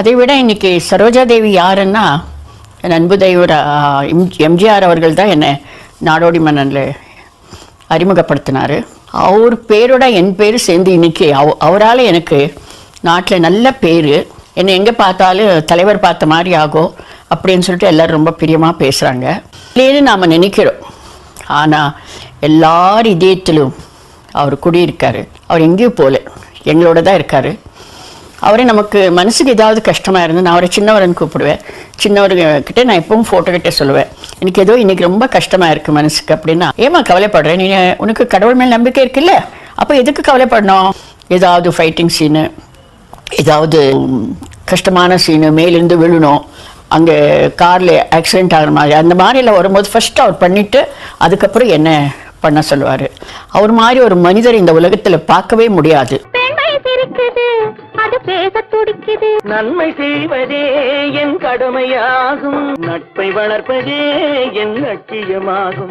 அதை விட இன்னைக்கு சரோஜா தேவி யாருன்னா என் அன்பு எம் எம்ஜிஆர் அவர்கள் தான் என்னை நாடோடி மன்னனில் அறிமுகப்படுத்தினார். அவர் பேரோட என் பேர் சேர்ந்து இன்னைக்கு அவ அவரால் எனக்கு நாட்டில் நல்ல பேர். என்னை எங்கே பார்த்தாலும் தலைவர் பார்த்த மாதிரி ஆகும் அப்படின்னு சொல்லிட்டு எல்லோரும் ரொம்ப பிரியமாக பேசுகிறாங்க இல்லைன்னு நாம் நினைக்கிறோம். ஆனால் எல்லார் இதயத்திலும் அவர் குடியிருக்காரு. அவர் எங்கேயும் போகல எங்களோட தான் இருக்கார். அவரே நமக்கு மனசுக்கு ஏதாவது கஷ்டமாக இருந்து நான் அவரை சின்னவரன் கூப்பிடுவேன். சின்னவர்கிட்ட நான் எப்பவும் ஃபோட்டோ சொல்லுவேன். எனக்கு ஏதோ இன்றைக்கி ரொம்ப கஷ்டமாக இருக்குது மனசுக்கு அப்படின்னா ஏமா கவலைப்படுறேன் நீ உனக்கு கடவுள் மேல் நம்பிக்கை இருக்குல்ல? அப்போ எதுக்கு கவலைப்படணும்? ஏதாவது ஃபைட்டிங் சீனு ஏதாவது கஷ்டமான சீனு மேலேருந்து விழுணும். அங்கே காரில் ஆக்சிடென்ட் ஆகிற மாதிரி. அந்த மாதிரிலாம் வரும்போது ஃபஸ்ட்டு அவர் பண்ணிவிட்டு அதுக்கப்புறம் என்ன பண்ண சொல்லுவார். அவர் மாதிரி ஒரு மனிதர் இந்த உலகத்தில் பார்க்கவே முடியாது. அது பேச துடிக்குது. நன்மை செய்வதே என் கடமையாகும். நட்பை வளர்ப்பதே என் லட்சியமாகும்.